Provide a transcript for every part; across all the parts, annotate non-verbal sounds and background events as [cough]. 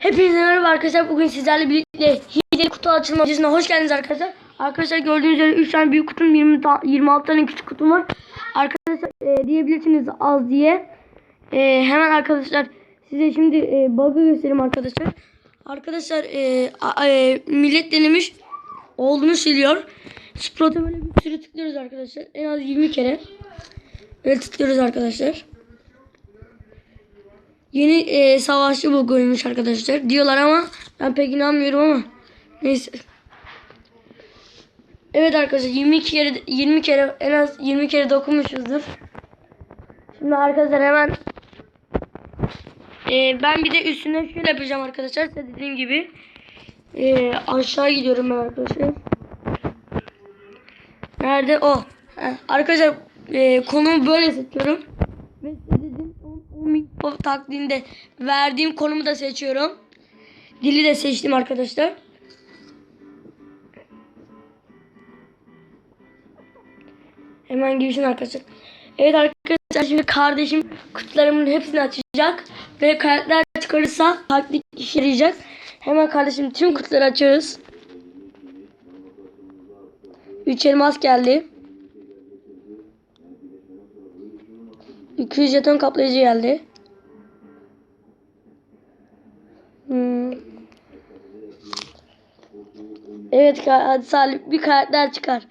Hepinize merhaba arkadaşlar. Bugün sizlerle birlikte hileli kutu açılma videosuna hoş geldiniz arkadaşlar. Arkadaşlar gördüğünüz üzere 3 tane büyük kutum 20 ta- 26 tane küçük kutum var. Arkadaşlar e, diyebilirsiniz az diye. E, hemen arkadaşlar size şimdi e, bug'ı göstereyim arkadaşlar. Arkadaşlar e, a- e, millet denemiş olduğunu söylüyor. Sprot'a böyle bir sürü tıklıyoruz arkadaşlar. En az 20 kere. Böyle tıklıyoruz arkadaşlar. Yeni e, savaşçı bu koymuş arkadaşlar. Diyorlar ama ben pek inanmıyorum ama. Neyse. Evet arkadaşlar 22 kere 20 kere en az 20 kere dokunmuşuzdur. Şimdi arkadaşlar hemen e, ben bir de üstüne şöyle yapacağım arkadaşlar. Size dediğim gibi e, aşağı gidiyorum ben arkadaşlar. Nerede? O. Heh, arkadaşlar e, konumu böyle seçiyorum. Ve sizin 10 bin pop taktiğinde verdiğim konumu da seçiyorum. Dili de seçtim arkadaşlar. Hemen girişin arkadaşlar. Evet arkadaşlar şimdi kardeşim kutularımın hepsini açacak. Ve karakter çıkarırsa taktik işe yarayacak. Hemen kardeşim tüm kutuları açıyoruz. 3 elmas geldi. 200 jeton kaplayıcı geldi. Hmm. Evet hadi Salih bir karakter çıkar.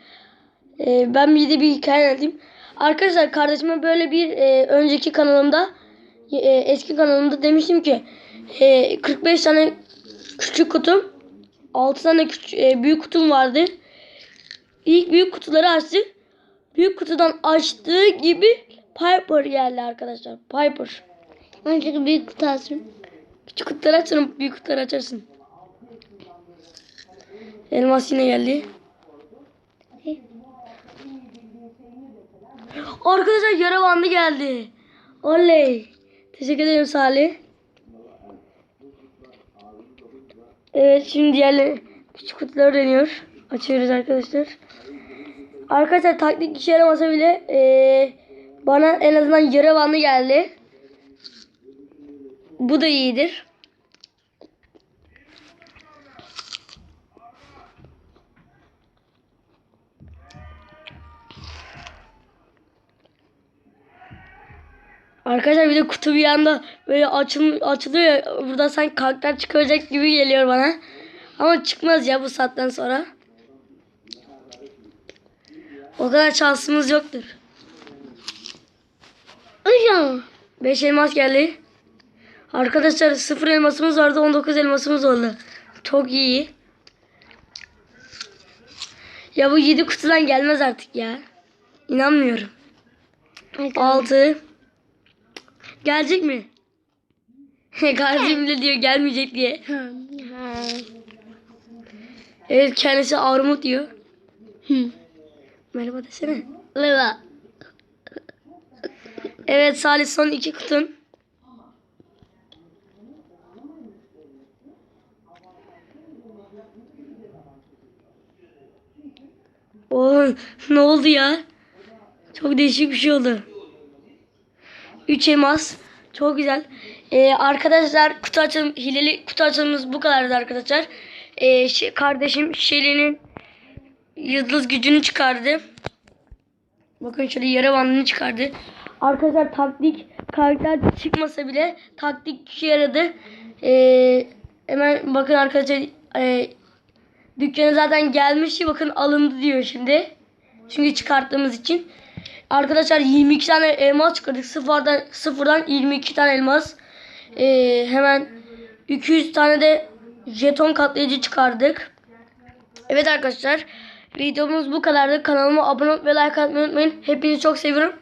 Ee, ben bir de bir hikaye anlatayım. Arkadaşlar kardeşime böyle bir e, önceki kanalımda e, eski kanalımda demiştim ki e, 45 tane küçük kutum 6 tane küç- e, büyük kutum vardı. İlk büyük kutuları açtı. Büyük kutudan açtığı gibi Piper geldi arkadaşlar. Piper. Önce büyük kutu açın. Küçük kutuları açarım, büyük kutuları açarsın. Elmas yine geldi. Arkadaşlar yara bandı geldi. Oley. Teşekkür ederim Salih. Evet şimdi diğerleri küçük kutuları deniyor. Açıyoruz arkadaşlar. Arkadaşlar taktik işe yaramasa bile eee, bana en azından yara bandı geldi. Bu da iyidir. Arkadaşlar bir de kutu bir anda böyle açıl, açılıyor ya burada sanki karakter çıkacak gibi geliyor bana. Ama çıkmaz ya bu saatten sonra. O kadar şansımız yoktur. Hocam. 5 elmas geldi. Arkadaşlar 0 elmasımız vardı 19 elmasımız oldu. Çok iyi. Ya bu 7 kutudan gelmez artık ya. İnanmıyorum. 6 Gelecek mi? [laughs] Kardeşim bile diyor gelmeyecek diye. Evet kendisi armut diyor. Merhaba desene. Merhaba. Evet Salih son iki kutun. Oo, [laughs] ne oldu ya? Çok değişik bir şey oldu. 3 elmas. Çok güzel. Ee, arkadaşlar kutu açılım, hileli kutu açılımımız bu kadardı arkadaşlar. Ee, şey- kardeşim Şeli'nin yıldız gücünü çıkardı. Bakın şöyle yara bandını çıkardı. Arkadaşlar taktik karakter çıkmasa bile taktik işe yaradı. Ee, hemen bakın arkadaşlar e, dükkana zaten gelmişti. Bakın alındı diyor şimdi. Çünkü çıkarttığımız için. Arkadaşlar 22 tane elmas çıkardık. Sıfırdan, sıfırdan 22 tane elmas. Ee, hemen 200 tane de jeton katlayıcı çıkardık. Evet arkadaşlar. Videomuz bu kadardı. Kanalıma abone olup ve like atmayı unutmayın. Hepinizi çok seviyorum.